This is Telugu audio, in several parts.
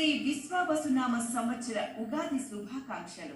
శ్రీ విశ్వావసునామ సంవత్సర ఉగాది శుభాకాంక్షలు.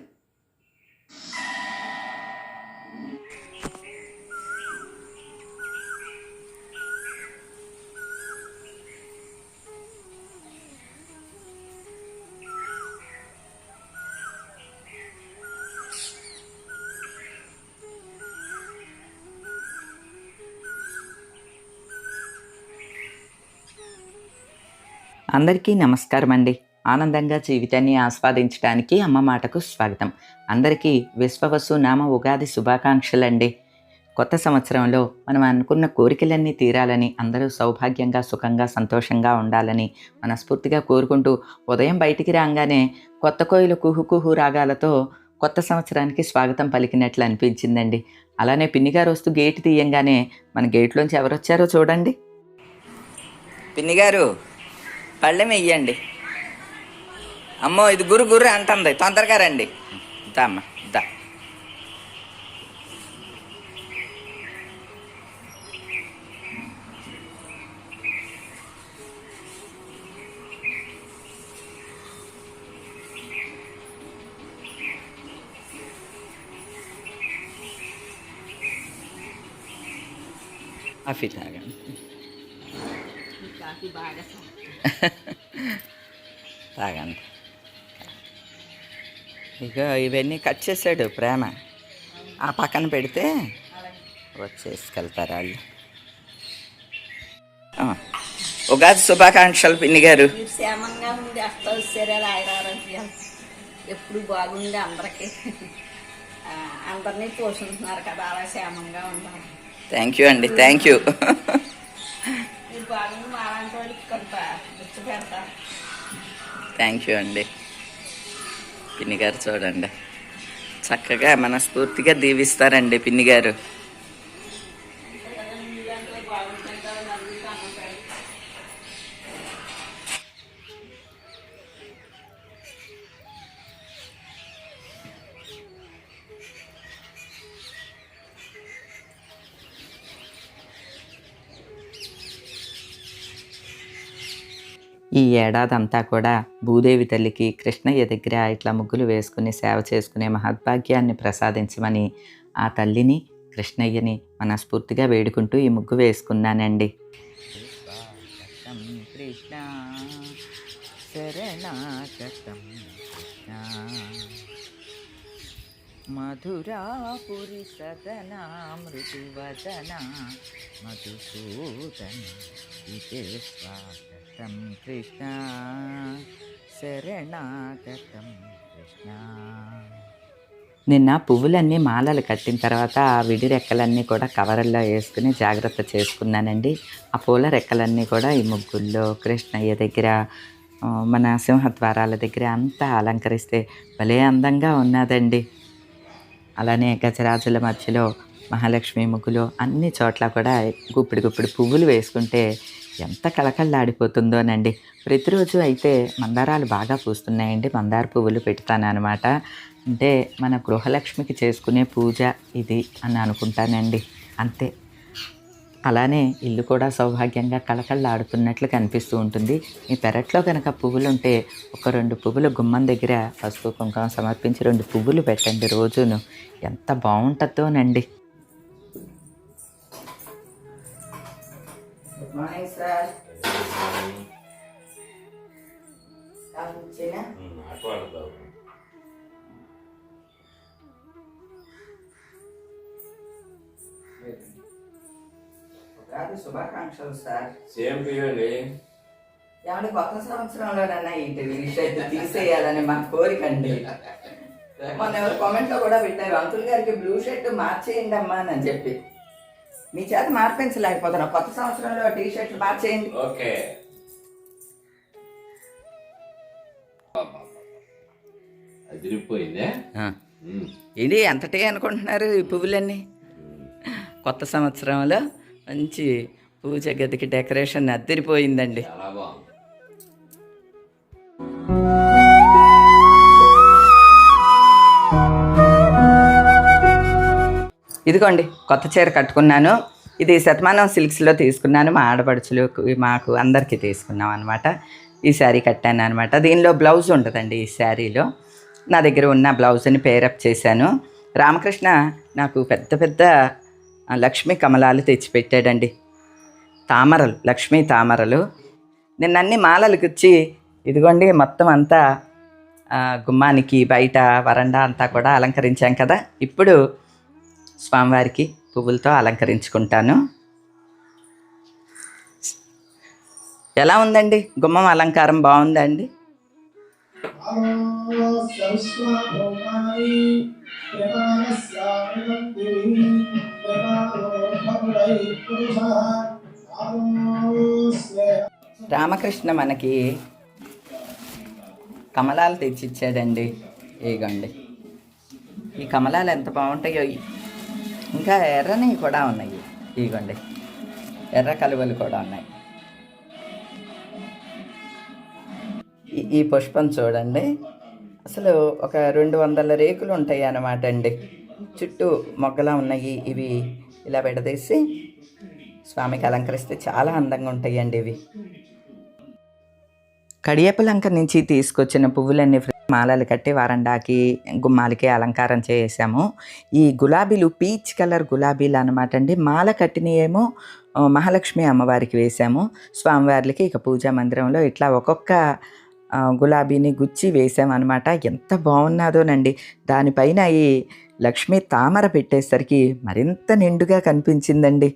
అందరికీ నమస్కారం అండి ఆనందంగా జీవితాన్ని ఆస్వాదించడానికి అమ్మ మాటకు స్వాగతం. అందరికీ విశ్వవసు నామ ఉగాది శుభాకాంక్షలండి. కొత్త సంవత్సరంలో మనం అనుకున్న కోరికలన్నీ తీరాలని అందరూ సౌభాగ్యంగా సుఖంగా సంతోషంగా ఉండాలని మనస్ఫూర్తిగా కోరుకుంటూ ఉదయం బయటికి రాగానే కొత్త కోయిల కుహు కుహు రాగాలతో కొత్త సంవత్సరానికి స్వాగతం పలికినట్లు అనిపించిందండి. అలానే పిన్నిగారు వస్తూ గేటు తీయంగానే మన గేట్లోంచి ఎవరు వచ్చారో చూడండి. పిన్నిగారు పళ్ళెం వెయ్యండి. అమ్మో ఇది గురు గురు అంటుంది. తొందరగా రండి. దా అమ్మ దా కాఫీ తాగండి. తాగండి. ఇక ఇవన్నీ కట్ చేసాడు ప్రేమ. ఆ పక్కన పెడితే వచ్చేసుకెళ్తారు వాళ్ళు. ఉగాది శుభాకాంక్షలు పిన్ని గారు. మీరు క్షేమంగా ఉండి అష్టైశ్వర్యాలు ఆయురారోగ్యాలు ఎప్పుడు బాగుండి అందరికీ. అందరినీ పోషిస్తున్నారు కదా అలా క్షేమంగా ఉండాలి. థ్యాంక్ యూ అండి థ్యాంక్ యూ. బాగుండి మాలాంటి వాళ్ళకి కొంత థ్యాంక్ యూ అండి. పిన్ని గారు చూడండి. చక్కగా మనస్ఫూర్తిగా దీవిస్తారండి పిన్ని గారు. ఈ ఏడాది అంతా కూడా భూదేవి తల్లికి కృష్ణయ్య దగ్గర ఇట్లా ముగ్గులు వేసుకుని సేవ చేసుకునే మహద్భాగ్యాన్ని ప్రసాదించమని ఆ తల్లిని కృష్ణయ్యని మనస్ఫూర్తిగా వేడుకుంటూ ఈ ముగ్గు వేసుకున్నానండి. కృష్ణ శరణాగతం కృష్ణ. మధురాపురి సదనా మృదువదన మధుసూదన ఇదే స్వాగతం కృష్ణ శరణాగతం కృష్ణ. నిన్న పువ్వులన్నీ మాలలు కట్టిన తర్వాత ఆ విడి రెక్కలన్నీ కూడా కవర్లో వేసుకుని జాగ్రత్త చేసుకున్నానండి. ఆ పూల రెక్కలన్నీ కూడా ఈ ముగ్గుల్లో కృష్ణయ్య దగ్గర మన సింహద్వారాల దగ్గర అంతా అలంకరిస్తే భలే అందంగా ఉన్నదండి. అలానే గజరాజుల మధ్యలో మహాలక్ష్మి ముగ్గులు అన్ని చోట్ల కూడా గుప్పిడి గుప్పిడి పువ్వులు వేసుకుంటే ఎంత కళకళలాడిపోతుందోనండి. ప్రతిరోజు అయితే మందారాలు బాగా పూస్తున్నాయండి. మందార పువ్వులు పెడతాను అనమాట అంటే మన గృహలక్ష్మికి చేసుకునే పూజ ఇది అని అనుకుంటానండి. అంతే. అలానే ఇల్లు కూడా సౌభాగ్యంగా కళకళలాడుతున్నట్లు కనిపిస్తూ ఉంటుంది. మీ పెరట్లో కనుక పువ్వులు ఉంటే ఒక రెండు పువ్వులు గుమ్మం దగ్గర పసుపు కుంకుమ సమర్పించి రెండు పువ్వులు పెట్టండి రోజును. ఎంత బాగుంటుందోనండి. శుభాకాంక్షలు సార్ సేమ్ ఏమంటే కొత్త సంవత్సరంలోనన్నా ఇంటి విషయం తీసేయాలని మా కోరిక అండి. మొన్న ఎవరు కామెంట్లో కూడా పెట్టారు అంకుల్ గారికి బ్లూ షర్ట్ మార్చేయండి అమ్మా అని చెప్పి. మీ చేత మార్పించలేకపోతున్నా. కొత్త సంవత్సరంలో టీ షర్ట్ మార్చేయండి. ఓకే. అదిరిపోయిందే. ఇది ఎంతటి అనుకుంటున్నారు ఈ పువ్వులన్నీ? కొత్త సంవత్సరంలో మంచి పూజ గదికి డెకరేషన్ అద్దరిపోయిందండి. ఇదిగోండి కొత్త చీర కట్టుకున్నాను. ఇది శతమానం సిల్క్స్లో తీసుకున్నాను. మా ఆడపడుచులు మాకు అందరికీ తీసుకున్నాం అనమాట ఈ శారీ కట్టాను అనమాట దీనిలో బ్లౌజ్ ఉంటుందండి ఈ శారీలో. నా దగ్గర ఉన్న బ్లౌజ్ని పేరప్ చేశాను. రామకృష్ణ నాకు పెద్ద పెద్ద లక్ష్మీ కమలాలు తెచ్చిపెట్టాడండి. తామరలు లక్ష్మీ తామరలు. నిన్న అన్ని మాలలకు వచ్చి ఇదిగోండి మొత్తం అంతా ఆ, గుమ్మానికి బయట వరండా అంతా కూడా అలంకరించాం కదా. ఇప్పుడు స్వామివారికి పువ్వులతో అలంకరించుకుంటాను. ఎలా ఉందండి? గుమ్మం అలంకారం బాగుందండి రామకృష్ణ మనకి కమలాలు తెచ్చిచ్చాడండి ఇగోండి. ఈ కమలాలు ఎంత బాగుంటాయో ఇంకా ఎర్రని కూడా ఉన్నాయి. ఇగోండి. ఎర్ర కలువలు కూడా ఉన్నాయి. ఈ- ఈ పుష్పం చూడండి. అసలు ఒక రెండు వందల రేకులు ఉంటాయి అన్నమాట అండి. చుట్టూ మొగ్గలా ఉన్నాయి. ఇవి ఇలా విడదీసి స్వామికి అలంకరిస్తే చాలా అందంగా ఉంటాయండి ఇవి. కడియపలంక నుంచి తీసుకొచ్చిన పువ్వులన్నీ మాలలు కట్టి వరండాకి గుమ్మాలకి అలంకారం చేసాము ఈ గులాబీలు పీచ్ కలర్ గులాబీలు అనమాట అండి. మాల కట్టినయేమో ఏమో మహాలక్ష్మి అమ్మవారికి వేసాము. స్వామివార్లకి ఇక పూజా మందిరంలో ఇట్లా ఒక్కొక్క గులాబీని గుచ్చి వేసామన్నమాట. ఎంత బాగున్నదోనండి. దానిపైన ఈ లక్ష్మీ తామర పెట్టేసరికి మరింత నిండుగా కనిపించిందండి.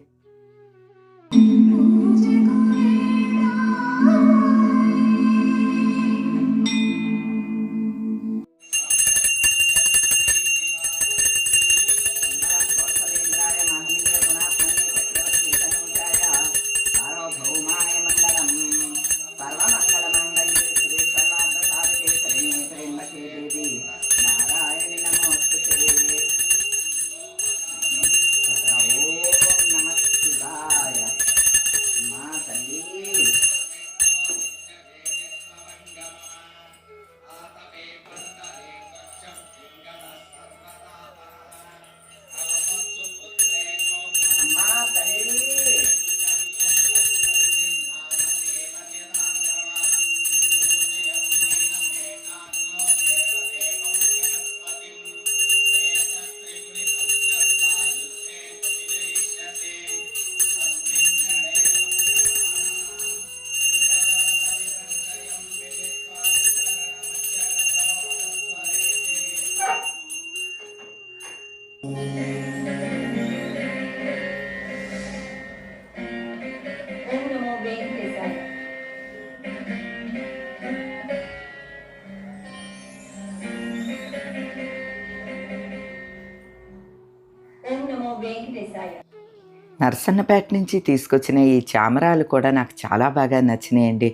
నర్సన్నపేట నుంచి తీసుకొచ్చిన ఈ చామరాలు కూడా నాకు చాలా బాగా నచ్చినాయండి.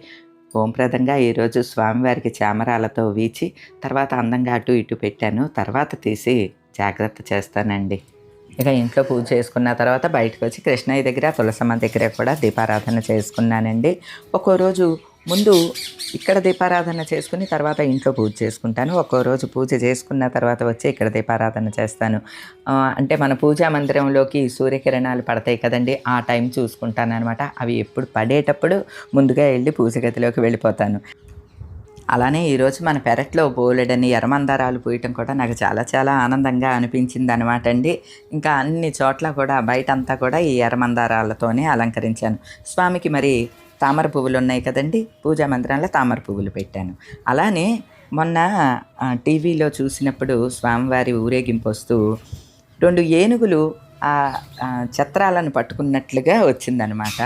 ఓంప్రదంగా ఈరోజు స్వామివారికి చామరాలతో వీచి తర్వాత అందంగా అటు ఇటు పెట్టాను. తర్వాత తీసి జాగ్రత్త చేస్తానండి. ఇక ఇంట్లో పూజ చేసుకున్న తర్వాత బయటకు వచ్చి కృష్ణయ్య దగ్గర తులసమ్మ దగ్గర కూడా దీపారాధన చేసుకున్నానండి. ఒక్కో రోజు ముందు ఇక్కడ దీపారాధన చేసుకుని తర్వాత ఇంట్లో పూజ చేసుకుంటాను. ఒక్కో రోజు పూజ చేసుకున్న తర్వాత వచ్చి ఇక్కడ దీపారాధన చేస్తాను. అంటే మన పూజా మందిరంలోకి సూర్యకిరణాలు పడతాయి కదండి ఆ టైం చూసుకుంటాను అనమాట అవి ఎప్పుడు పడేటప్పుడు ముందుగా వెళ్ళి పూజ గదిలోకి వెళ్ళిపోతాను. అలానే ఈరోజు మన పెరట్లో బోలెడని ఎర్రమందారాలు పూయటం కూడా నాకు చాలా చాలా ఆనందంగా అనిపించింది అనమాట అండి. ఇంకా అన్ని చోట్ల కూడా బయటంతా కూడా ఈ ఎర్రమందారాలతోనే అలంకరించాను. స్వామికి మరి తామర పువ్వులు ఉన్నాయి కదండి పూజా మందిరంలో తామర పువ్వులు పెట్టాను. అలానే మొన్న టీవీలో చూసినప్పుడు స్వామివారి ఊరేగింపు వస్తూ రెండు ఏనుగులు ఆ ఆ, ఛత్రాలను పట్టుకున్నట్లుగా వచ్చిందనమాట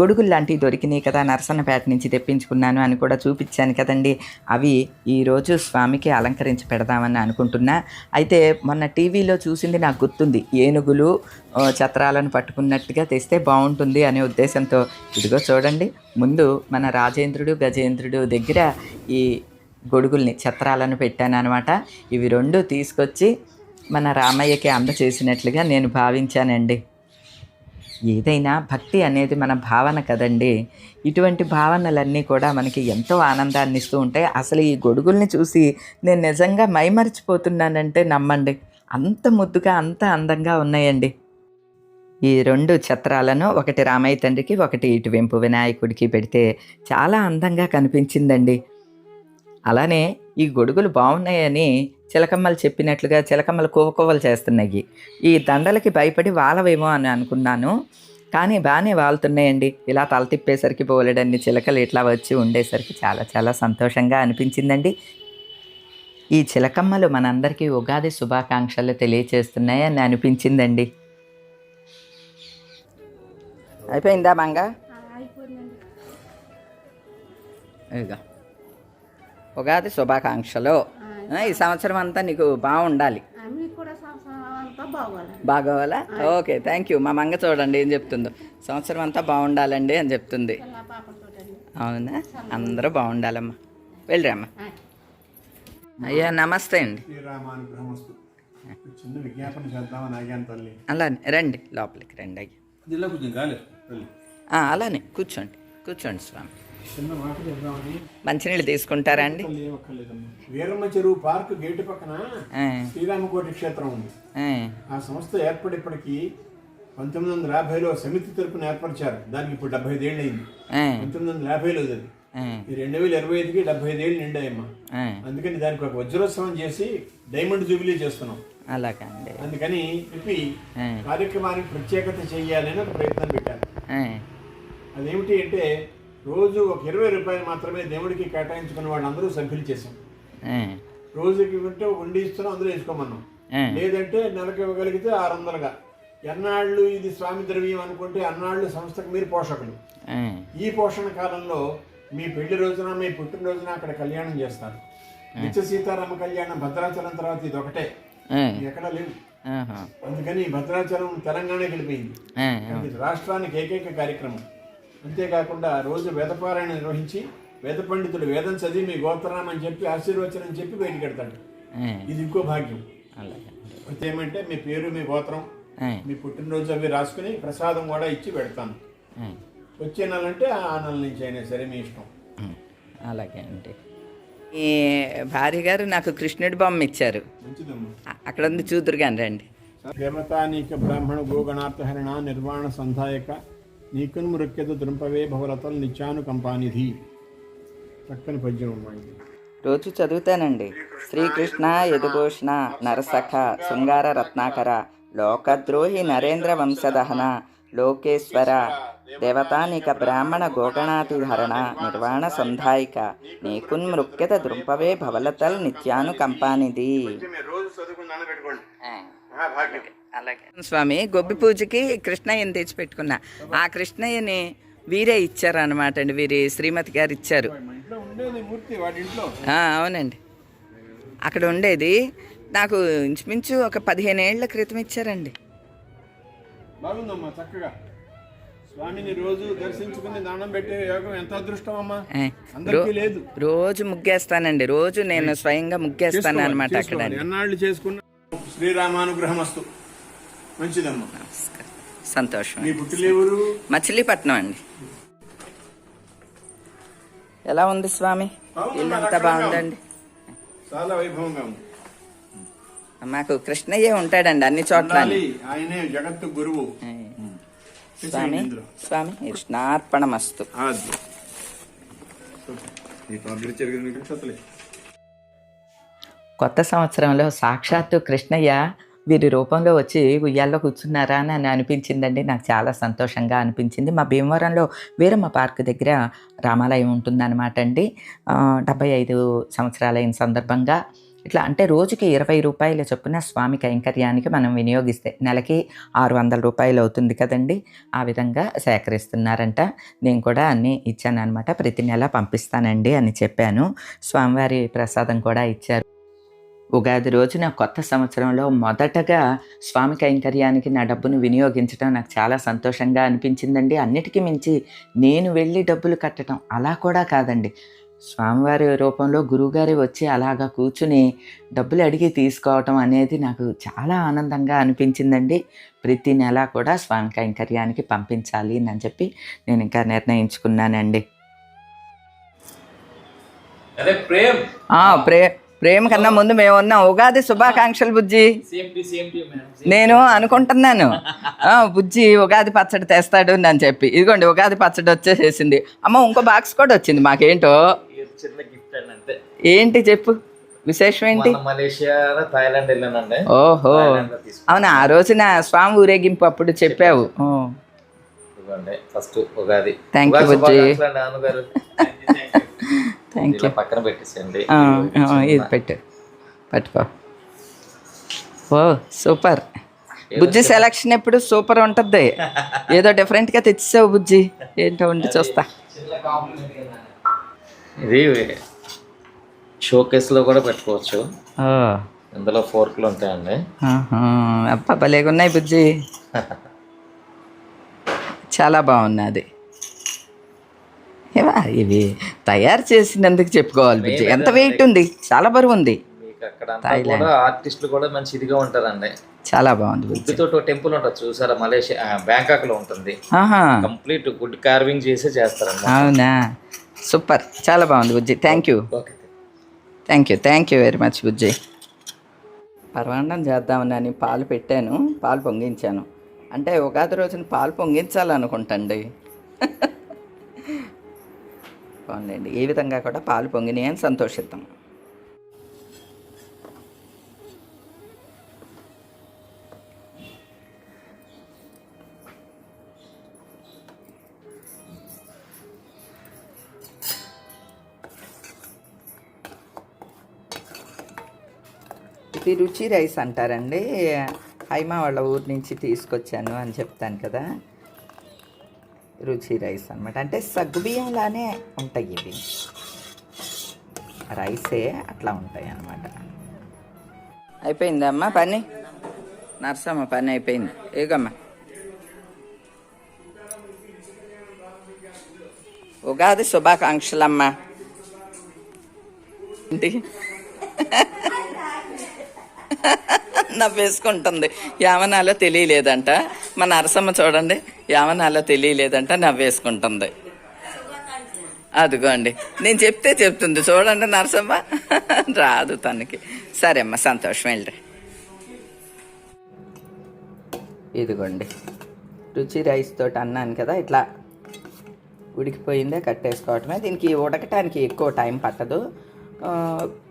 గొడుగులు లాంటివి దొరికినాయి కదా నరసన్నపేట నుంచి తెప్పించుకున్నాను అని కూడా చూపించాను కదండి. అవి ఈరోజు స్వామికి అలంకరించి పెడదామని అనుకుంటున్నా. అయితే మొన్న టీవీలో చూసింది నాకు గుర్తుంది. ఏనుగులు చత్రాలను పట్టుకున్నట్టుగా తెస్తే బాగుంటుంది అనే ఉద్దేశంతో. ఇదిగో చూడండి. ముందు మన రాజేంద్రుడు గజేంద్రుడు దగ్గర ఈ గొడుగుల్ని ఛత్రాలను పెట్టాను అనమాట ఇవి రెండు తీసుకొచ్చి మన రామయ్యకి అందచేసినట్లుగా నేను భావించానండి. ఏదైనా భక్తి అనేది మన భావన కదండి. ఇటువంటి భావనలన్నీ కూడా మనకి ఎంతో ఆనందాన్ని ఇస్తూ ఉంటాయి. అసలు ఈ గొడుగుల్ని చూసి నేను నిజంగా మైమరిచిపోతున్నానంటే నమ్మండి. అంత ముద్దుగా అంత అందంగా ఉన్నాయండి. ఈ రెండు ఛత్రాలను ఒకటి రామయ్య తండ్రికి ఒకటి ఇటువెంపు వినాయకుడికి పెడితే చాలా అందంగా కనిపించిందండి. అలానే ఈ గొడుగులు బాగున్నాయని చిలకమ్మలు చెప్పినట్లుగా చిలకమ్మలు కోవకోవలు చేస్తున్నాయి. ఈ దండలకి భయపడి వాలవేమో అని అనుకున్నాను. కానీ బాగానే వాళ్తున్నాయండి. ఇలా తల తిప్పేసరికి పోలేడన్ని చిలకలు ఇట్లా వచ్చి ఉండేసరికి చాలా చాలా సంతోషంగా అనిపించిందండి. ఈ చిలకమ్మలు మనందరికీ ఉగాది శుభాకాంక్షలు తెలియచేస్తున్నాయని అనిపించిందండి. అయిపోయిందా మంగ? ఇదిగో. ఉగాది శుభాకాంక్షలు. ఈ సంవత్సరం అంతా నీకు బాగుండాలి. మీకు కూడా సంవత్సరం అంతా బాగోవాలి? బాగోవాలా ఓకే థ్యాంక్ యూ మా మంగ చూడండి ఏం చెప్తుందో. సంవత్సరం అంతా బాగుండాలండి అని చెప్తుంది. అవునా? అందరూ బాగుండాలమ్మా. వెళ్ళిరమ్మా అయ్యా నమస్తే అండి. శ్రీరామానుగ్రహమస్తు చిన్న విజ్ఞాపన చేద్దామని ఆగాను తల్లి. అలానే రండి లోపలికి రండి అయ్యా. అలానే కూర్చోండి కూర్చోండి స్వామి. మంచినీళ్ళు తీసుకుంటారా అండి? వీరమ్మ చెరువు పార్క్ గేటు పక్కన శ్రీరామకోటి క్షేత్రం ఉంది. ఆ, సంస్థ ఏర్పడిప్పటికీ పంతొమ్మిది వందల యాభైలో సమితి తరపున ఏర్పరిచారు. దానికి ఇప్పుడు డెబ్బై ఐదేళ్ళు అయింది పంతొమ్మిది వందల యాభైలో అది. రెండు వేల ఇరవై ఐదుకి డెబ్బై ఐదేళ్ళు నిండాయమ్మా. అందుకని దానికి ఒక వజ్రోత్సవం చేసి డైమండ్ జూబిలీ చేస్తున్నాం. అలాగా అండి. అందుకని చెప్పి కార్యక్రమానికి ప్రత్యేకత చేయాలని ఒక ప్రయత్నం పెట్టాను ఆ, అదేమిటి అంటే రోజు ఒక ఇరవై రూపాయలు మాత్రమే దేవుడికి కేటాయించుకున్న వాళ్ళందరూ సభ్యులు చేశాం. రోజుకి ఉంటే వండి ఇస్తున్నాం అందులో వేసుకోమన్నాం. లేదంటే నెలకు ఇవ్వగలిగితే ఆరు వందలుగా ఎన్నాళ్ళు ఇది స్వామి ద్రవ్యం అనుకుంటే అన్నాళ్ళు సంస్థకు మీరు పోషకులు. ఈ పోషణ కాలంలో మీ పెళ్ళి రోజున మీ పుట్టినరోజున అక్కడ కళ్యాణం చేస్తారు. నిత్య సీతారామ కళ్యాణం భద్రాచలం తర్వాత ఇది ఒకటే. ఎక్కడా లేవు. అందుకని భద్రాచలం తెలంగాణకి వెళ్ళిపోయింది. రాష్ట్రానికి ఏకైక కార్యక్రమం. అంతేకాకుండా రోజు వేదపారాయణ నిర్వహించి వేద పండితుడు వేదం చదివి మీ గోత్రనామం అని చెప్పి ఆశీర్వచనం చెప్పి బయటికి పెడతాడు ఇది ఇంకో భాగ్యం. అయితే ఏమంటే మీ పేరు మీ గోత్రం మీ పుట్టినరోజు అవి రాసుకుని ప్రసాదం కూడా ఇచ్చి పెడతాను. వచ్చే నెల అంటే ఆ నెల నుంచి అయినా సరే మీ ఇష్టం. అలాగే అండి. ఈ భార్య గారు నాకు కృష్ణుడి బొమ్మ ఇచ్చారు. అక్కడ ఉంది చూదురు కానీ రండి. దేవతానీక బ్రాహ్మణ గోగణార్థహరణ నిర్వాణ సంధాయక నీకున్ మృక్యత దృంపవే భవరతల్ నిత్యానుకంపానిధి చక్కని పద్యం ఇది. రోజు చదువుతానండి. శ్రీకృష్ణ యదుభూషణ నరసఖ శృంగార రత్నాకర లోకద్రోహి నరేంద్ర వంశదహన లోకేశ్వర దేవతానిక బ్రాహ్మణ గోగణాతిహరణ నిర్వాణ సంధాయిక నీకున్మృక్యత దృంపవే భవలతల్ నిత్యానుకంపానిది స్వామి గొబ్బి పూజకి కృష్ణయ్యని తెచ్చి పెట్టుకున్నా ఆ కృష్ణయ్యని వీరే ఇచ్చారు అనమాట అండి వీరి శ్రీమతి గారు ఇచ్చారు. మా ఇంట్లో ఉండేది మూర్తి వాడి ఇంట్లో. ఆ, అవునండి. అక్కడ ఉండేది నాకు ఇంచుమించు ఒక పదిహేను ఏళ్ళ క్రితం ఇచ్చారండి. బాగుందమ్మా చక్కగా. స్వామిని రోజు దర్శించుకుని దానం పెట్టే యోగం ఎంత అదృష్టం అమ్మా? ఏ, అందరికీ రో- లేదు. రోజు ముగ్గేస్తానండి రోజు నేను స్వయంగా ముగ్గేస్తాను అనమాట అక్కడ. ఎన్నాళ్ళు చేసుకున్న? శ్రీరామానుగ్రహమస్తు. మంచిదమ్మా. సంతోషం మీ పుట్టిలేవురు మచిలీపట్నం అండి. ఎలా ఉంది స్వామి? ఇల్లంతా బాగుందండి. చాలా వైభవంగా ఉంది. మాకు కృష్ణయ్యే ఉంటాడండి అన్ని చోట్ల. ఆయనే జగత్తు గురువు. స్వామి స్వామి ఎరిగిన నక్షత్రలే. కొత్త సంవత్సరంలో సాక్షాత్తు కృష్ణయ్య వీరి రూపంలో వచ్చి ఉయ్యాల్లో కూర్చున్నారా అని అని అనిపించిందండి. నాకు చాలా సంతోషంగా అనిపించింది. మా భీమవరంలో వీరమ్మ పార్క్ దగ్గర రామాలయం ఉంటుందన్నమాట అండి. డెబ్బై ఐదు సంవత్సరాలైన సందర్భంగా ఇట్లా అంటే రోజుకి ఇరవై రూపాయల చొప్పున స్వామి కైంకర్యానికి మనం వినియోగిస్తే నెలకి ఆరు వందల రూపాయలు అవుతుంది కదండి. ఆ విధంగా సేకరిస్తున్నారంట. నేను కూడా అన్నీ ఇచ్చాను అనమాట ప్రతి నెల పంపిస్తానండి అని చెప్పాను. స్వామివారి ప్రసాదం కూడా ఇచ్చారు. ఉగాది రోజున కొత్త సంవత్సరంలో మొదటగా స్వామి కైంకర్యానికి నా డబ్బును వినియోగించడం నాకు చాలా సంతోషంగా అనిపించిందండి. అన్నిటికీ మించి నేను వెళ్ళి డబ్బులు కట్టడం అలా కూడా కాదండి. స్వామివారి రూపంలో గురువుగారి వచ్చి అలాగా కూర్చుని డబ్బులు అడిగి తీసుకోవటం అనేది నాకు చాలా ఆనందంగా అనిపించిందండి. ప్రతి నెల కూడా స్వామి కైంకర్యానికి పంపించాలి అని చెప్పి నేను ఇంకా నిర్ణయించుకున్నానండి. ప్రేమ్. ఆ, ప్రే ప్రేమ కన్నా ముందు మేము ఉన్నాం ఉగాది శుభాకాంక్షలు బుజ్జి. నేను అనుకుంటున్నాను. ఆ, బుజ్జి ఉగాది పచ్చడి తెస్తాడు అని చెప్పి. ఇదిగోండి ఉగాది పచ్చడి వచ్చేసేసింది. అమ్మ ఇంకో బాక్స్ కూడా వచ్చింది మాకేంటో? ఏంటి చెప్పు? విశేషం ఏంటి? మలేషియా థాయిలాండ్ వెళ్ళానండి. ఓహో. అవునా? ఆ రోజున స్వామి ఊరేగింపు అప్పుడు చెప్పావు. First Ugadi. You, Ugadi Bujji. Thank you పక్కన పెట్టేసేయండి. ఇది పెట్టు. పట్టుకో. ఓ సూపర్. బుజ్జి సెలక్షన్ ఎప్పుడు సూపర్ ఉంటుంది ఏదో డిఫరెంట్గా తెచ్చేసావు బుజ్జి. ఏంటో ఉండి చూస్తా. ఇది షోకేస్లో కూడా పెట్టుకోవచ్చు. ఇందులో ఫోర్క్లు ఉంటాయండి. భలేగున్నాయి బుజ్జి. చాలా బాగున్నది. ఏవా ఇవి తయారు చేసినందుకు చెప్పుకోవాలి బుజ్జి. ఎంత వెయిట్ ఉంది? చాలా బరువు ఉంది ఆర్టిస్టులు కూడా మంచి ఇదిగా ఉంటారండి. చాలా బాగుంది ఉడ్డుతో టెంపుల్ ఉంటుంది చూసారా? మలేషియా బ్యాంకాక్లో ఉంటుంది. ఆహా. కంప్లీట్ గుడ్ కార్వింగ్ చేసి చేస్తారండి అవునా? సూపర్. చాలా బాగుంది బుజ్జి. Thank you thank you thank you very much బుజ్జి. పర్వాండం చేద్దామని పాలు పెట్టాను. పాలు పొంగించాను. అంటే ఉగాది రోజున పాలు పొంగించాలనుకుంటండి. పోన్లేండి ఈ విధంగా కూడా పాలు పొంగినాయి అని సంతోషిద్దాం. ఇది రుచి రైస్ అంటారండి. హైమా వాళ్ళ ఊరు నుంచి తీసుకొచ్చాను అని చెప్తాను కదా. రుచి రైస్ అనమాట అంటే సగ్గుబియ్యంలానే ఉంటాయి ఇవి. రైసే అట్లా ఉంటాయి అన్నమాట. అయిపోయిందమ్మా పని? నర్సమ్మ పని అయిపోయింది. ఏగమ్మా. ఉగాది శుభాకాంక్షలమ్మా. ఏంటి? నవ్వేసుకుంటుంది. యావనాలో తెలియలేదంట. మా నరసమ్మ చూడండి యావనాలో తెలియలేదంట నవ్వేసుకుంటుంది. అదిగోండి. నేను చెప్తే చెప్తుంది. చూడండి నరసమ్మ. రాదు తనకి. సరే అమ్మ సంతోషం వెళ్ళి ఇదిగోండి. రుచి రైస్ తోటి అన్నాను కదా ఇట్లా ఉడికిపోయిందే కట్టేసుకోవటమే. దీనికి ఉడకటానికి ఎక్కువ టైం పట్టదు.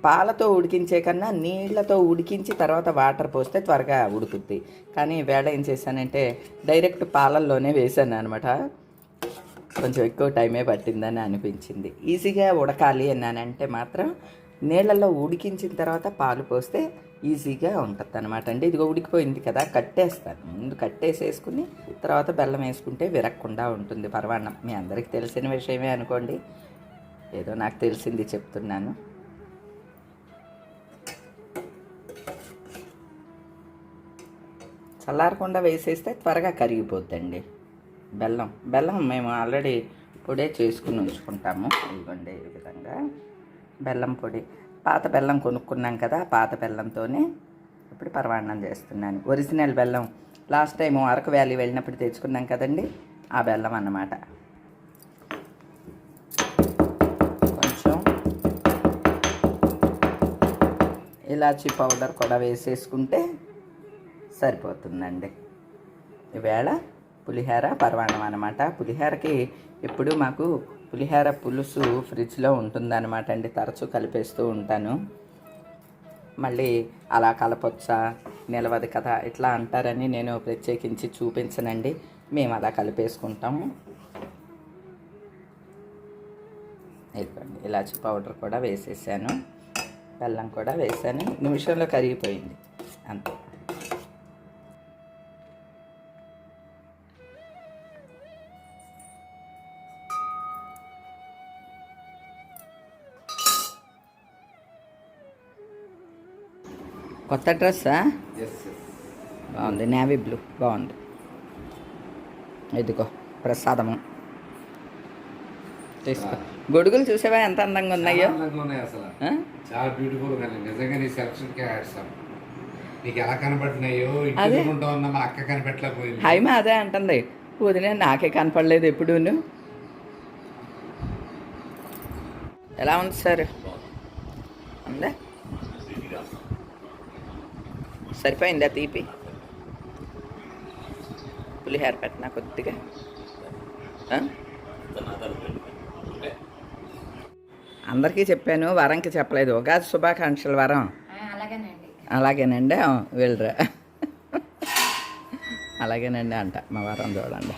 పాలతో ఉడికించే కన్నా నీళ్ళతో ఉడికించి తర్వాత వాటర్ పోస్తే త్వరగా ఉడుకుద్ది. కానీ వేడ ఏం చేశానంటే డైరెక్ట్ పాలల్లోనే వేసాను అనమాట కొంచెం ఎక్కువ టైమే పట్టిందని అనిపించింది. ఈజీగా ఉడకాలి అన్నానంటే మాత్రం నీళ్ళల్లో ఉడికించిన తర్వాత పాలు పోస్తే ఈజీగా ఉంటుంది అనమాట అండి ఇదిగో ఉడికిపోయింది కదా కట్టేస్తాను. ముందు కట్టేసేసుకుని తర్వాత బెల్లం వేసుకుంటే విరక్కుండా ఉంటుంది. పర్వాణం మీ అందరికీ తెలిసిన విషయమే అనుకోండి. ఏదో నాకు తెలిసింది చెప్తున్నాను. చల్లారకుండా వేసేస్తే త్వరగా కరిగిపోద్దండి. బెల్లం బెల్లం మేము ఆల్రెడీ పొడే చేసుకుని ఉంచుకుంటాము. ఇదిగోండి ఈ విధంగా బెల్లం పొడి. పాత బెల్లం కొనుక్కున్నాం కదా పాత బెల్లంతోనే ఇప్పుడు పరమాన్నం చేస్తున్నాను. ఒరిజినల్ బెల్లం లాస్ట్ టైం అరకు వ్యాలీ వెళ్ళినప్పుడు తెచ్చుకున్నాం కదండి ఆ బెల్లం అన్నమాట. కొంచెం ఇలాచీ పౌడర్ కూడా వేసేసుకుంటే సరిపోతుందండి. ఈవేళ పులిహోర పర్వాణం అనమాట పులిహోరకి ఎప్పుడు మాకు పులిహోర పులుసు ఫ్రిడ్జ్లో ఉంటుందన్నమాట అండి. తరచూ కలిపేస్తూ ఉంటాను. మళ్ళీ అలా కలపొచ్చా నిలవదు కదా ఇట్లా అంటారని నేను ప్రత్యేకించి చూపించనండి. మేము అలా కలిపేసుకుంటాము. ఇదిగోండి ఇలాచి పౌడర్ కూడా వేసేసాను. బెల్లం కూడా వేసాను. నిమిషంలో కరిగిపోయింది. అంతే. కొత్త డ్రెస్సా? బాగుంది నేవీ బ్లూ బాగుంది. ఇదిగో ప్రసాదము. తీసుకో. గొడుగులు చూసావా? ఎంత అందంగా ఉన్నాయో? చాలా బ్యూటిఫుల్. నిజంగా నీ సెలక్షన్ నీకు ఎలా అదే. మా అక్క కనిపెట్టలేకపోయింది హైమ అదే అంటుంది. వదిలే నాకే కనపడలేదు ఎప్పుడూను. ఎలా ఉంది సార్? ఉందా? సరిపోయిందా తీపి? పులిహోర పెట్టినా కొద్దిగా? అందరికీ చెప్పాను వరంకి చెప్పలేదు. ఉగాది శుభాకాంక్షలు వరం. అలాగేనండి. వెళ్ళరా? అలాగేనండి అంట మా వరం చూడండి.